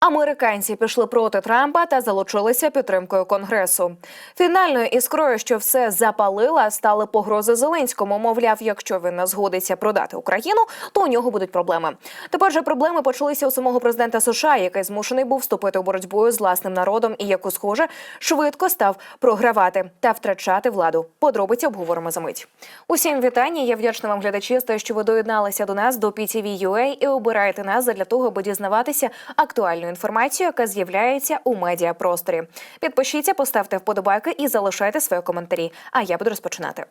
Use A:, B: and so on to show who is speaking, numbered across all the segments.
A: Американці пішли проти Трампа та залучилися підтримкою конгресу. Фінальною іскрою, що все запалила, стали погрози Зеленському. Мовляв, якщо він не згодиться продати Україну, то у нього будуть проблеми. Тепер же проблеми почалися у самого президента США, який змушений був вступити у боротьбу з власним народом і, як схоже, швидко став програвати та втрачати владу. Подробиці обговоримо за мить. Усім вітання. Я вдячна вам глядачі за те, що ви доєдналися до нас до PTV.ua і обираєте нас для того, аби дізнаватися актуальну інформацію, яка з'являється у медіапросторі. Підпишіться, поставте вподобайки і залишайте свої коментарі. А я буду розпочинати.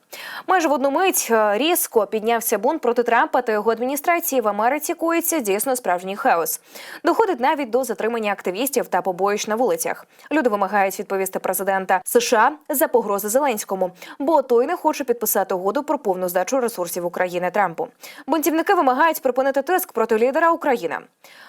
A: Майже в одну мить е, різко піднявся бунт проти Трампа та його адміністрації в Америці. Коїться дійсно справжній хаос. Доходить навіть до затримання активістів та побоїщ на вулицях. Люди вимагають відповісти президента США за погрози Зеленському, бо той не хоче підписати угоду про повну здачу ресурсів України Трампу. Бунтівники вимагають припинити тиск проти лідера України.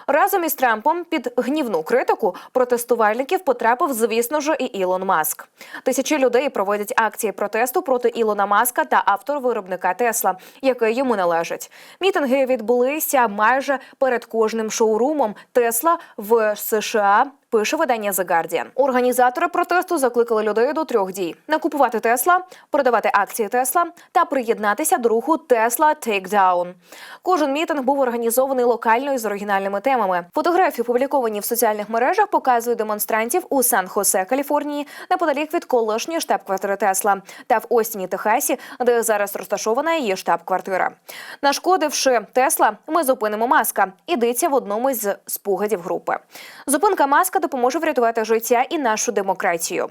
A: Разом із Трампом під гнівну критику протестувальників потрапив, звісно ж, і Ілон Маск. Тисячі людей проводять акції протесту проти Ілона Маска та автор-виробника Тесла, який йому належить. Мітинги відбулися майже перед кожним шоурумом Тесла в США. Пише видання The Guardian. Організатори протесту закликали людей до трьох дій: не купувати Тесла, продавати акції Тесла та приєднатися до руху Тесла Takedown. Кожен мітинг був організований локально з оригінальними темами. Фотографії, опубліковані в соціальних мережах, показують демонстрантів у Сан-Хосе, Каліфорнії, неподалік від колишньої штаб-квартири Тесла, та в Остіні, Техасі, де зараз розташована її штаб-квартира. Нашкодивши Тесла, ми зупинимо маска. Ідеться в одному з спогадів групи. Зупинка маска допоможе врятувати життя і нашу демократію.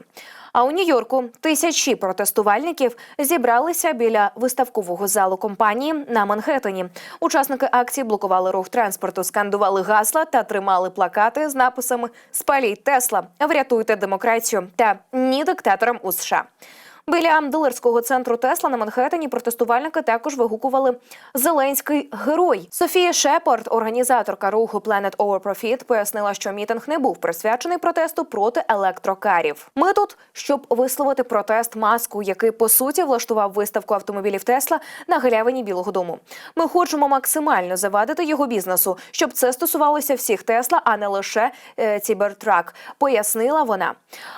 A: А у Нью-Йорку тисячі протестувальників зібралися біля виставкового залу компанії на Манхеттені. Учасники акції блокували рух транспорту, скандували гасла та тримали плакати з написами Спаліть Тесла, врятуйте демократію та ні диктаторам у США. Біля дилерського центру Тесла на Манхеттені протестувальники також вигукували Зеленський герой. Софія Шепард, організаторка руху Planet Over Profit, пояснила, що мітинг не був присвячений протесту проти електрокарів. Ми тут, щоб висловити протест маску, який по суті влаштував виставку автомобілів Тесла на галявині Білого Дому. Ми хочемо максимально завадити його бізнесу, щоб це стосувалося всіх Тесла, а не лише е, Cybertruck, пояснила вона.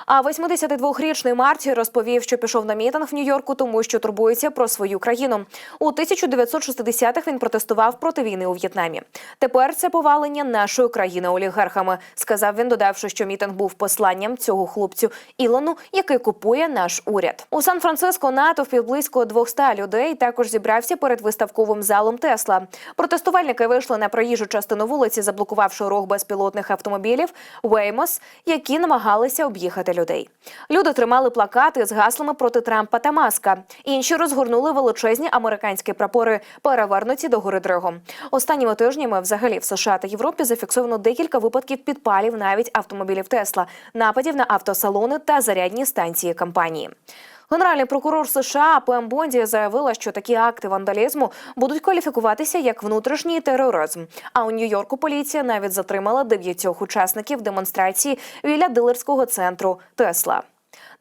A: А 82-річний Марті розповів, що пішов на мітинг в Нью-Йорку, тому що турбується про свою країну. У 1960-х він протестував проти війни у В'єтнамі. Тепер це повалення нашої країни олігархами, сказав він, додавши, що мітинг був посланням цього хлопцю Ілону, який купує наш уряд. У Сан-Франциско натовп близько 200 людей також зібрався перед виставковим залом Тесла. Протестувальники вийшли на проїжджу частину вулиці, заблокувавши рух безпілотних автомобілів Веймос, які намагалися об'їхати людей. Люди тримали плакати з гаслами проти Трампа та Маска. Інші розгорнули величезні американські прапори, перевернуті до гори дригом. Останніми тижнями, взагалі, в США та Європі зафіксовано декілька випадків підпалів навіть автомобілів Тесла, нападів на автосалони та зарядні станції компанії. Генеральний прокурор США Пем Бонді заявила, що такі акти вандалізму будуть кваліфікуватися як внутрішній тероризм. А у Нью-Йорку поліція навіть затримала дев'ятьох учасників демонстрації біля дилерського центру Тесла.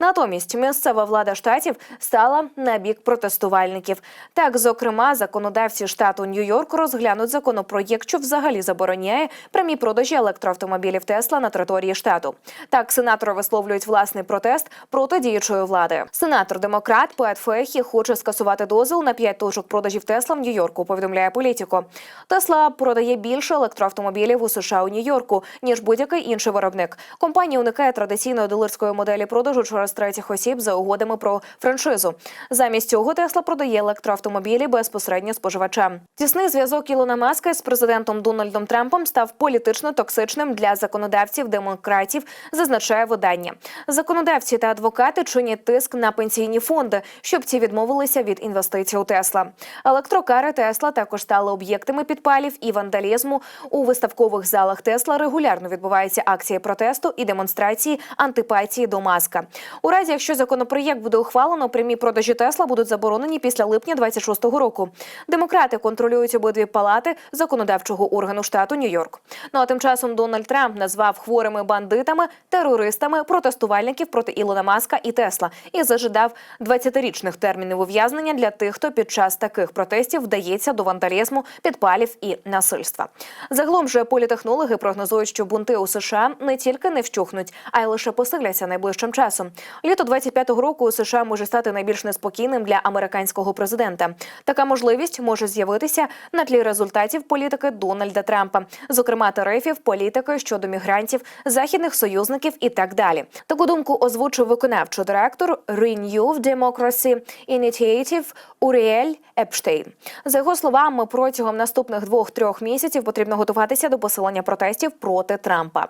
A: Натомість місцева влада штатів стала на бік протестувальників. Так, зокрема, законодавці штату Нью-Йорк розглянуть законопроєкт, що взагалі забороняє прямі продажі електроавтомобілів Тесла на території штату. Так, сенатори висловлюють власний протест проти діючої влади. Сенатор демократ Пет Фехі хоче скасувати дозвіл на п'ять точок продажів Тесла в Нью-Йорку. Повідомляє політико. Тесла продає більше електроавтомобілів у США у Нью-Йорку ніж будь-який інший виробник. Компанія уникає традиційної дилерської моделі продажу через третіх осіб за угодами про франшизу. Замість цього Тесла продає електроавтомобілі безпосередньо споживачам. Тісний зв'язок Ілона Маска з президентом Дональдом Трампом став політично токсичним для законодавців демократів, зазначає видання. Законодавці та адвокати чинять тиск на пенсійні фонди, щоб ці відмовилися від інвестицій у Тесла. Електрокари Тесла також стали об'єктами підпалів і вандалізму. У виставкових залах Тесла регулярно відбуваються акції протесту і демонстрації антипатії до маска. У разі, якщо законопроєкт буде ухвалено, прямі продажі Тесла будуть заборонені після липня 26-го року. Демократи контролюють обидві палати законодавчого органу штату Нью-Йорк. Ну а тим часом Дональд Трамп назвав хворими бандитами, терористами протестувальників проти Ілона Маска і Тесла і зажидав 20-річних термінів ув'язнення для тих, хто під час таких протестів вдається до вандалізму, підпалів і насильства. Загалом же політехнологи прогнозують, що бунти у США не тільки не вщухнуть, а й лише посиляться найближчим часом. Літо 25-го року у США може стати найбільш неспокійним для американського президента. Така можливість може з'явитися на тлі результатів політики Дональда Трампа, зокрема тарифів, політики щодо мігрантів, західних союзників і так далі. Таку думку озвучив виконавчий директор Renew Democracy Initiative Уріель Епштейн. За його словами, протягом наступних двох-трьох місяців потрібно готуватися до посилення протестів проти Трампа.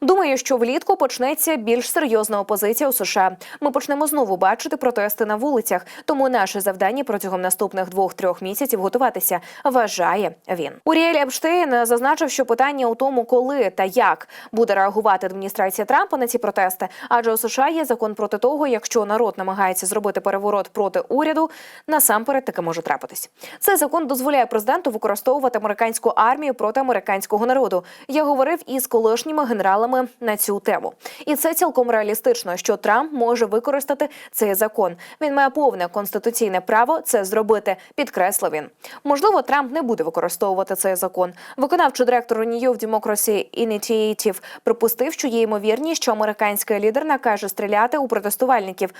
A: Думаю, що влітку почнеться більш серйозна опозиція США. Ми почнемо знову бачити протести на вулицях. Тому наше завдання протягом наступних двох-трьох місяців готуватися. Вважає він. Уріель Епштейн зазначив, що питання у тому, коли та як буде реагувати адміністрація Трампа на ці протести, адже у США є закон проти того, якщо народ намагається зробити переворот проти уряду, насамперед таке може трапитись. Цей закон дозволяє президенту використовувати американську армію проти американського народу. Я говорив із колишніми генералами на цю тему, і це цілком реалістично, що Трамп може використати цей закон. Він має повне конституційне право це зробити. Підкреслив він. Можливо, Трамп не буде використовувати цей закон. Виконавчий директор New Democracy Initiative припустив, що є ймовірність, що американський лідер накаже стріляти у протестувальників,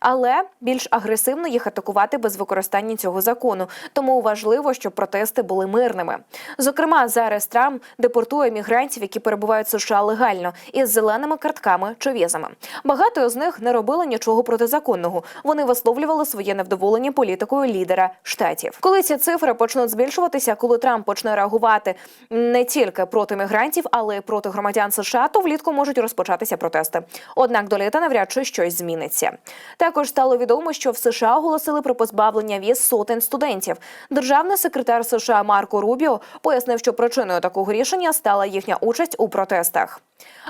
A: але більш агресивно їх атакувати без використання цього закону. Тому важливо, щоб протести були мирними. Зокрема, зараз Трамп депортує мігрантів, які перебувають в США легально із зеленими картками чи візами. Багато з них не робили нічого протизаконного. Вони висловлювали своє невдоволення політикою лідера штатів. Коли ці цифри почнуть збільшуватися, коли Трамп почне реагувати не тільки проти мігрантів, але й проти громадян США, то влітку можуть розпочатися протести. Однак до літа навряд чи щось зміниться. Також стало відомо, що в США оголосили про позбавлення віз сотень студентів. Державний секретар США Марко Рубіо пояснив, що причиною такого рішення стала їхня участь у протестах.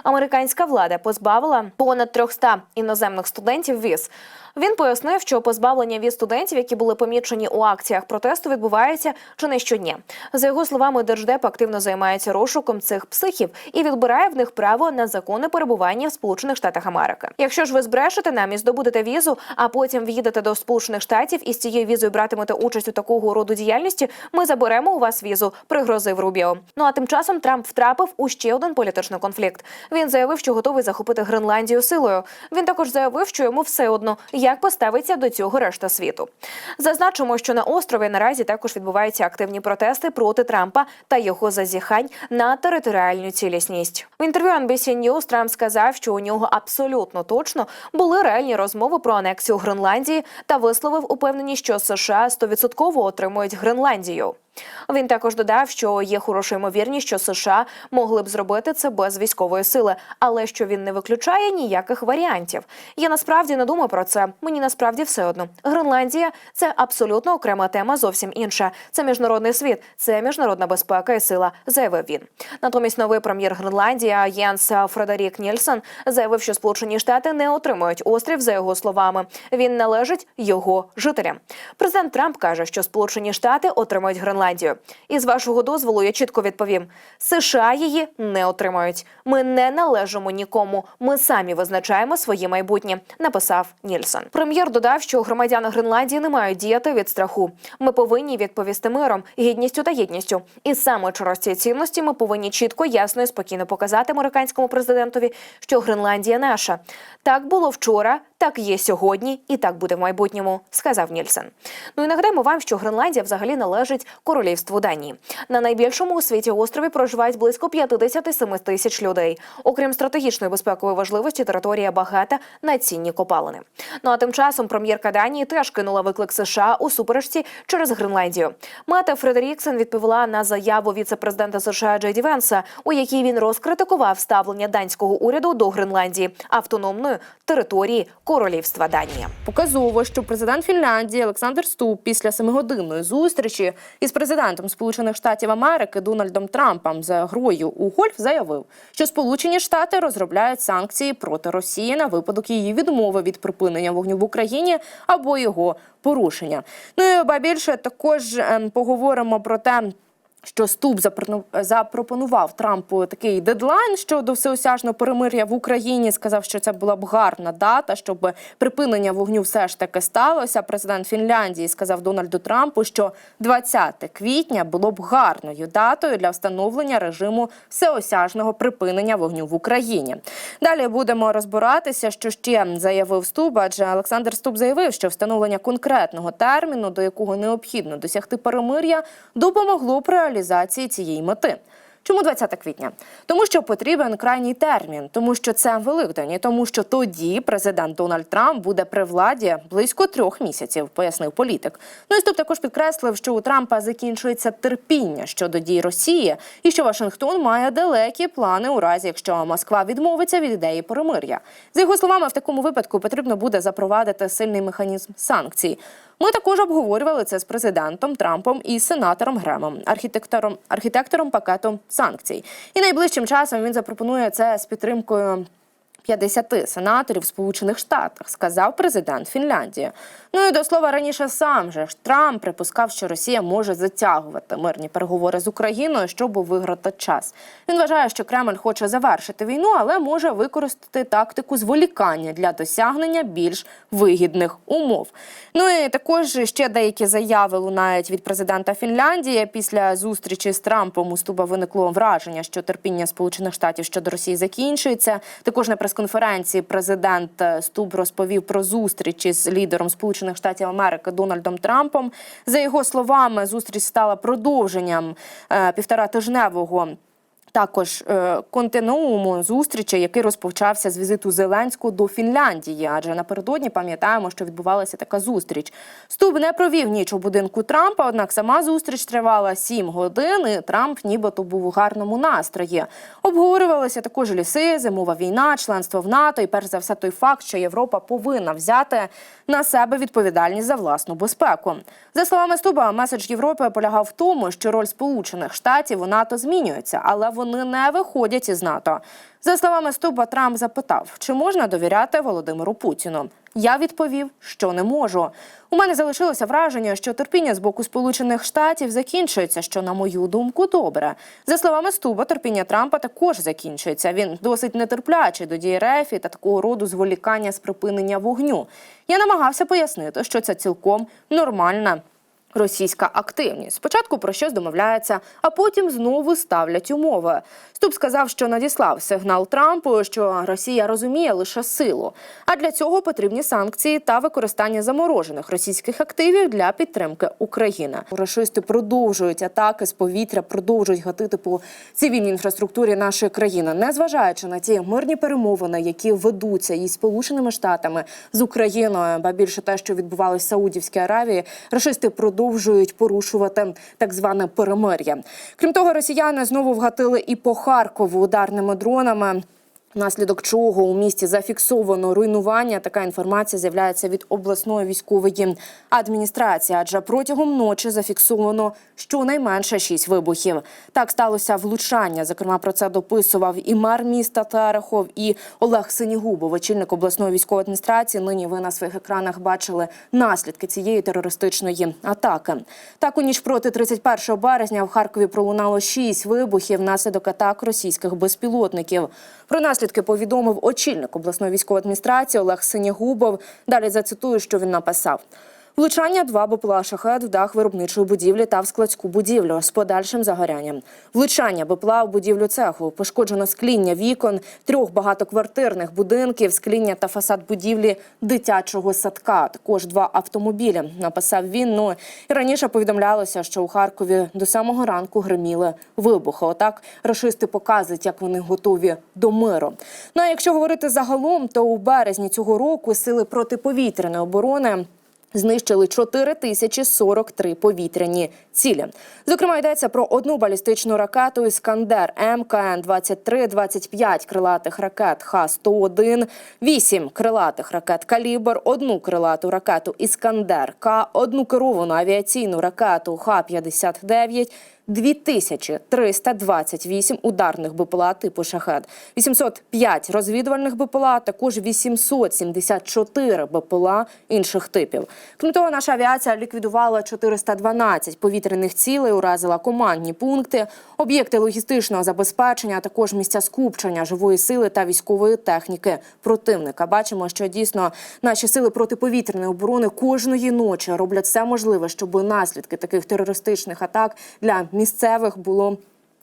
A: Американська влада позбавила понад 300 іноземних студентів віз. Він пояснив, що позбавлення від студентів, які були помічені у акціях протесту, відбувається чи не щодня. За його словами, держдеп активно займається розшуком цих психів і відбирає в них право на законне перебування в Сполучених Штатах Америки. Якщо ж ви збрешете нам і здобудете візу, а потім в'їдете до Сполучених Штатів і з цією візою братимете участь у такого роду діяльності, ми заберемо у вас візу, пригрозив Рубіо. Ну а тим часом Трамп втрапив у ще один політичний конфлікт. Він заявив, що готовий захопити Гренландію силою. Він також заявив, що йому все одно як поставиться до цього решта світу. Зазначимо, що на острові наразі також відбуваються активні протести проти Трампа та його зазіхань на територіальну цілісність. В інтерв'ю NBC News Трамп сказав, що у нього абсолютно точно були реальні розмови про анексію Гренландії та висловив упевненість, що США стовідсотково отримують Гренландію. Він також додав, що є хороша ймовірність, що США могли б зробити це без військової сили, але що він не виключає ніяких варіантів. Я насправді не думаю про це. Мені насправді все одно. Гренландія це абсолютно окрема тема, зовсім інша. Це міжнародний світ, це міжнародна безпека і сила, заявив він. Натомість новий прем'єр Гренландії Єнс Фредерік Нільсон заявив, що Сполучені Штати не отримують острів за його словами. Він належить його жителям. Президент Трамп каже, що Сполучені Штати отримують Гренландію. І з вашого дозволу я чітко відповім: США її не отримають. Ми не належимо нікому. Ми самі визначаємо своє майбутнє. Написав Нільсон. Прем'єр додав, що громадяни Гренландії не мають діяти від страху. Ми повинні відповісти миром, гідністю та єдністю. І саме через ці цінності ми повинні чітко, ясно і спокійно показати американському президентові, що Гренландія наша. Так було вчора, так є сьогодні, і так буде в майбутньому, сказав Нільсен. Ну і нагадаємо вам, що Гренландія взагалі належить королівству Данії. На найбільшому у світі острові проживають близько 57 тисяч людей. Окрім стратегічної безпекової важливості, територія багата на цінні копалини. Ну а тим часом прем'єрка Данії теж кинула виклик США у суперечці через Гренландію. Мета Фредеріксен відповіла на заяву віце-президента США Джей Ді Венса, у якій він розкритикував ставлення данського уряду до Гренландії автономної території королівства Данія.
B: Показово, що президент Фінляндії Олександр Ступ після семигодинної зустрічі із президентом Сполучених Штатів Америки Дональдом Трампом за грою у гольф заявив, що Сполучені Штати розробляють санкції проти Росії на випадок її відмови від припинення вогню в Україні або його порушення. Ну і ба більше також ем, поговоримо про те. Що Ступ запропону- запропонував Трампу такий дедлайн щодо всеосяжного перемир'я в Україні. Сказав, що це була б гарна дата, щоб припинення вогню все ж таки сталося. Президент Фінляндії сказав Дональду Трампу, що 20 квітня було б гарною датою для встановлення режиму всеосяжного припинення вогню в Україні. Далі будемо розбиратися, що ще заявив Ступ, адже Олександр Ступ заявив, що встановлення конкретного терміну, до якого необхідно досягти перемир'я, допомогло б реалізації цієї мети. Чому 20 квітня? Тому що потрібен крайній термін, тому що це Великдень, і тому що тоді президент Дональд Трамп буде при владі близько трьох місяців, пояснив політик. Ну і Ступ також підкреслив, що у Трампа закінчується терпіння щодо дій Росії, і що Вашингтон має далекі плани у разі, якщо Москва відмовиться від ідеї перемир'я. За його словами, в такому випадку потрібно буде запровадити сильний механізм санкцій. Ми також обговорювали це з президентом Трампом і сенатором Гремом, архітектором архітектором пакету санкцій. І найближчим часом він запропонує це з підтримкою 50 сенаторів Сполучених Штатах, сказав президент Фінляндії. Ну і до слова раніше сам же ж Трамп припускав, що Росія може затягувати мирні переговори з Україною, щоб виграти час. Він вважає, що Кремль хоче завершити війну, але може використати тактику зволікання для досягнення більш вигідних умов. Ну і також ще деякі заяви лунають від президента Фінляндії. Після зустрічі з Трампом у Стуба виникло враження, що терпіння Сполучених Штатів щодо Росії закінчується. Також на прес-конференції президент е, Стуб розповів про зустрічі з лідером Сполучених Штатів Америки Дональдом Трампом. За його словами, зустріч стала продовженням півтора півторатижневого також е, континууму зустрічі, який розпочався з візиту Зеленського до Фінляндії. Адже напередодні пам'ятаємо, що відбувалася така зустріч. Стуб не провів ніч у будинку Трампа, однак сама зустріч тривала 7 годин. і Трамп нібито був у гарному настрої. Обговорювалися також ліси, зимова війна, членство в НАТО і перш за все той факт, що Європа повинна взяти на себе відповідальність за власну безпеку. За словами Стуба, меседж Європи полягав в тому, що роль Сполучених Штатів у НАТО змінюється, але вони не виходять із НАТО. За словами Стуба, Трамп запитав, чи можна довіряти Володимиру Путіну. Я відповів, що не можу. У мене залишилося враження, що терпіння з боку Сполучених Штатів закінчується, що, на мою думку, добре. За словами Стуба, терпіння Трампа також закінчується. Він досить нетерплячий до дії РФ та такого роду зволікання з припинення вогню. Я намагався пояснити, що це цілком нормальна російська активність. Спочатку про щось домовляється, а потім знову ставлять умови. Ступ сказав, що надіслав сигнал Трампу, що Росія розуміє лише силу. А для цього потрібні санкції та використання заморожених російських активів для підтримки України. Рашисти продовжують атаки з повітря, продовжують гатити по цивільній інфраструктурі нашої країни, незважаючи на ті мирні перемовини, які ведуться із Сполученими Штатами з Україною, ба більше те, що відбувалося в Саудівській Аравії, рашисти продовжують порушувати так зване перемир'я. Крім того, росіяни знову вгатили і по Харкову ударними дронами. Внаслідок чого у місті зафіксовано руйнування. Така інформація з'являється від обласної військової адміністрації. Адже протягом ночі зафіксовано щонайменше шість вибухів. Так сталося влучання. Зокрема, про це дописував і мер міста Терехов, і Олег Синігубов, очільник обласної військової адміністрації. Нині ви на своїх екранах бачили наслідки цієї терористичної атаки. Так у ніч проти 31 березня в Харкові пролунало шість вибухів внаслідок атак російських безпілотників. Про наслідки повідомив очільник обласної військової адміністрації Олег Синягубов. Далі зацитую, що він написав. Влучання два БПЛА в дах виробничої будівлі та в складську будівлю з подальшим загорянням. Влучання БПЛА в будівлю цеху. Пошкоджено скління вікон, трьох багатоквартирних будинків, скління та фасад будівлі дитячого садка. Також два автомобілі. Написав він. Ну і раніше повідомлялося, що у Харкові до самого ранку гриміли вибухи. Отак рашисти показують, як вони готові до миру. Ну а якщо говорити загалом, то у березні цього року сили протиповітряної оборони. Знищили 4043 повітряні цілі. Зокрема, йдеться про одну балістичну ракету Іскандер МКН 23 25 крилатих ракет Х-101, 8 крилатих ракет Калібр, одну крилату ракету Іскандер К, одну керовану авіаційну ракету Х-59, 2328 ударних БПЛА типу «Шахед», 805 розвідувальних БПЛА, також 874 БПЛА інших типів. Крім того, наша авіація ліквідувала 412 повітряних цілей, уразила командні пункти, об'єкти логістичного забезпечення, а також місця скупчення живої сили та військової техніки противника. Бачимо, що дійсно наші сили протиповітряної оборони кожної ночі роблять все можливе, щоб наслідки таких терористичних атак для місцевих було.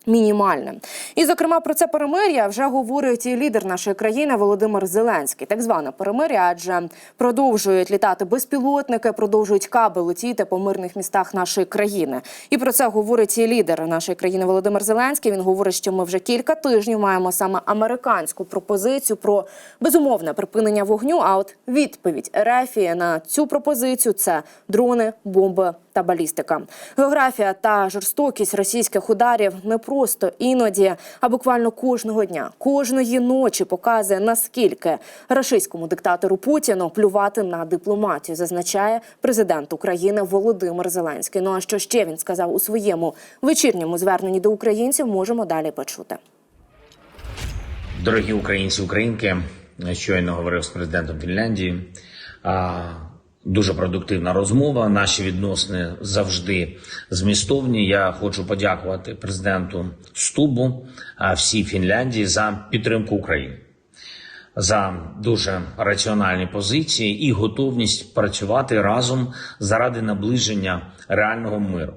B: Мінімальним і зокрема про це перемир'я вже говорить і лідер нашої країни Володимир Зеленський. Так зване перемир'я, адже продовжують літати безпілотники, продовжують каби летіти по мирних містах нашої країни. І про це говорить і лідер нашої країни Володимир Зеленський. Він говорить, що ми вже кілька тижнів маємо саме американську пропозицію про безумовне припинення вогню. А от відповідь Ерефії на цю пропозицію це дрони, бомби та балістика. Географія та жорстокість російських ударів не просто іноді, а буквально кожного дня, кожної ночі показує наскільки рашистському диктатору Путіну плювати на дипломатію, зазначає президент України Володимир Зеленський. Ну а що ще він сказав у своєму вечірньому зверненні до українців? Можемо далі почути.
C: Дорогі українці, українки, щойно говорив з президентом Фінляндії. Дуже продуктивна розмова. Наші відносини завжди змістовні. Я хочу подякувати президенту Стубу всій Фінляндії за підтримку України, за дуже раціональні позиції і готовність працювати разом заради наближення реального миру.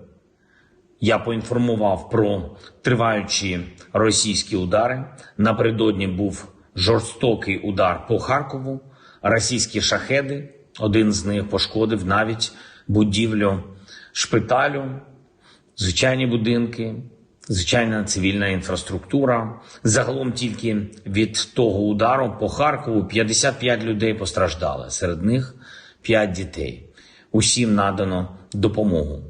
C: Я поінформував про триваючі російські удари. Напередодні був жорстокий удар по Харкову, російські шахеди. Один з них пошкодив навіть будівлю шпиталю, звичайні будинки, звичайна цивільна інфраструктура. Загалом тільки від того удару по Харкову 55 людей постраждали. Серед них 5 дітей. Усім надано допомогу.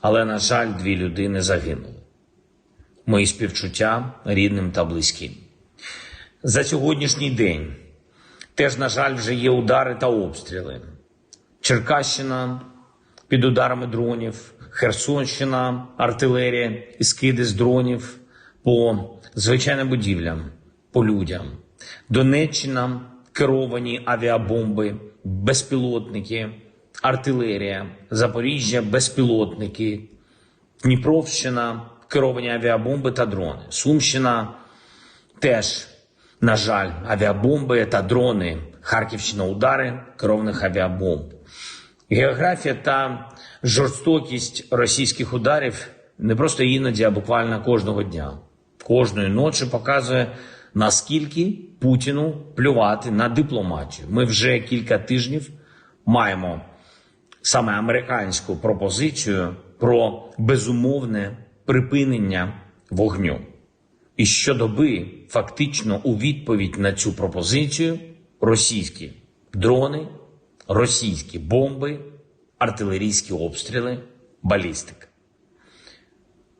C: Але, на жаль, дві людини загинули. Мої співчуття рідним та близьким. За сьогоднішній день теж, на жаль, вже є удари та обстріли. Черкащина під ударами дронів, Херсонщина, артилерія і скиди з дронів по звичайним будівлям, по людям. Донеччина керовані авіабомби, безпілотники, артилерія, Запоріжжя, безпілотники, Дніпровщина, керовані авіабомби та дрони. Сумщина теж, на жаль, авіабомби та дрони. Харківщина удари керованих авіабомб. Географія та жорстокість російських ударів не просто іноді, а буквально кожного дня, кожної ночі показує, наскільки Путіну плювати на дипломатію. Ми вже кілька тижнів маємо саме американську пропозицію про безумовне припинення вогню. І щодоби фактично у відповідь на цю пропозицію російські дрони, російські бомби, артилерійські обстріли, балістика.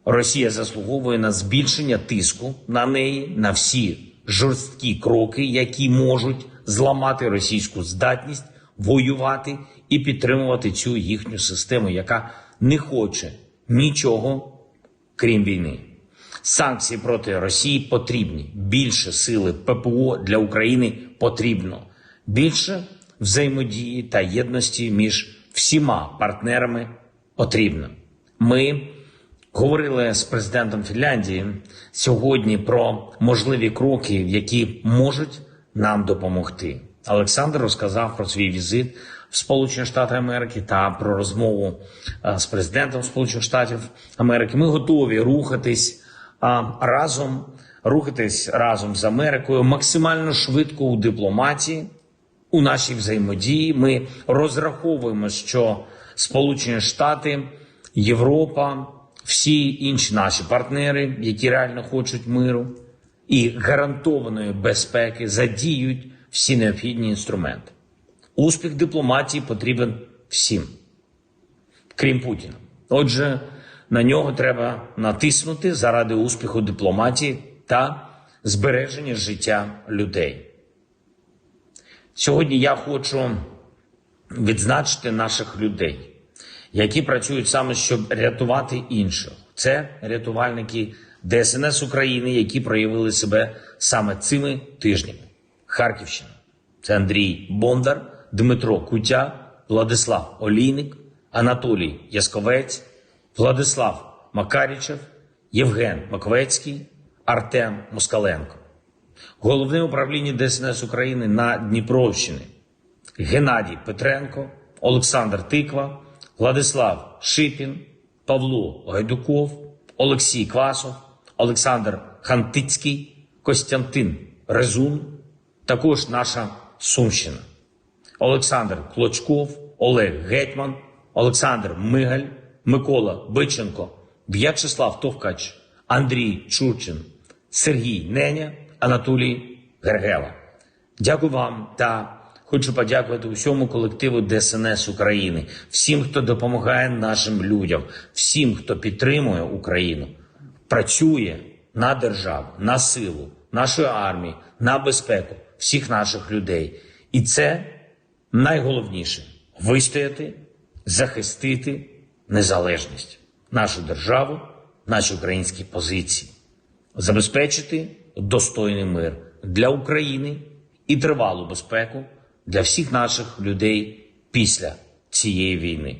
C: Росія заслуговує на збільшення тиску на неї, на всі жорсткі кроки, які можуть зламати російську здатність воювати і підтримувати цю їхню систему, яка не хоче нічого крім війни. Санкції проти Росії потрібні. Більше сили ППО для України потрібно. Більше взаємодії та єдності між всіма партнерами потрібно. Ми говорили з президентом Фінляндії сьогодні про можливі кроки, які можуть нам допомогти. Олександр розказав про свій візит в Сполучені Штати Америки та про розмову е, з президентом Сполучених Штатів Америки. Ми готові рухатись разом, рухатись разом з Америкою максимально швидко у дипломатії, у нашій взаємодії. Ми розраховуємо, що Сполучені Штати, Європа, всі інші наші партнери, які реально хочуть миру і гарантованої безпеки, задіють всі необхідні інструменти. Успіх дипломатії потрібен всім, крім Путіна. Отже, на нього треба натиснути заради успіху дипломатії та збереження життя людей. Сьогодні я хочу відзначити наших людей, які працюють саме, щоб рятувати інших. Це рятувальники ДСНС України, які проявили себе саме цими тижнями. Харківщина. Це Андрій Бондар, Дмитро Кутя, Владислав Олійник, Анатолій Ясковець, Владислав Макарічев, Євген Маковецький, Артем Москаленко. Головне управління ДСНС України на Дніпровщині Геннадій Петренко, Олександр Тиква, Владислав Шипін, Павло Гайдуков, Олексій Квасов, Олександр Хантицький, Костянтин Резун, також наша Сумщина. Олександр Клочков, Олег Гетьман, Олександр Мигаль, Микола Биченко, В'ячеслав Товкач, Андрій Чурчин, Сергій Неня, Анатолій Гергела. Дякую вам та хочу подякувати усьому колективу ДСНС України, всім, хто допомагає нашим людям, всім, хто підтримує Україну, працює на державу, на силу нашої армії, на безпеку всіх наших людей. І це найголовніше вистояти, захистити незалежність, нашу державу, наші українські позиції, забезпечити достойний мир для України і тривалу безпеку для всіх наших людей після цієї війни.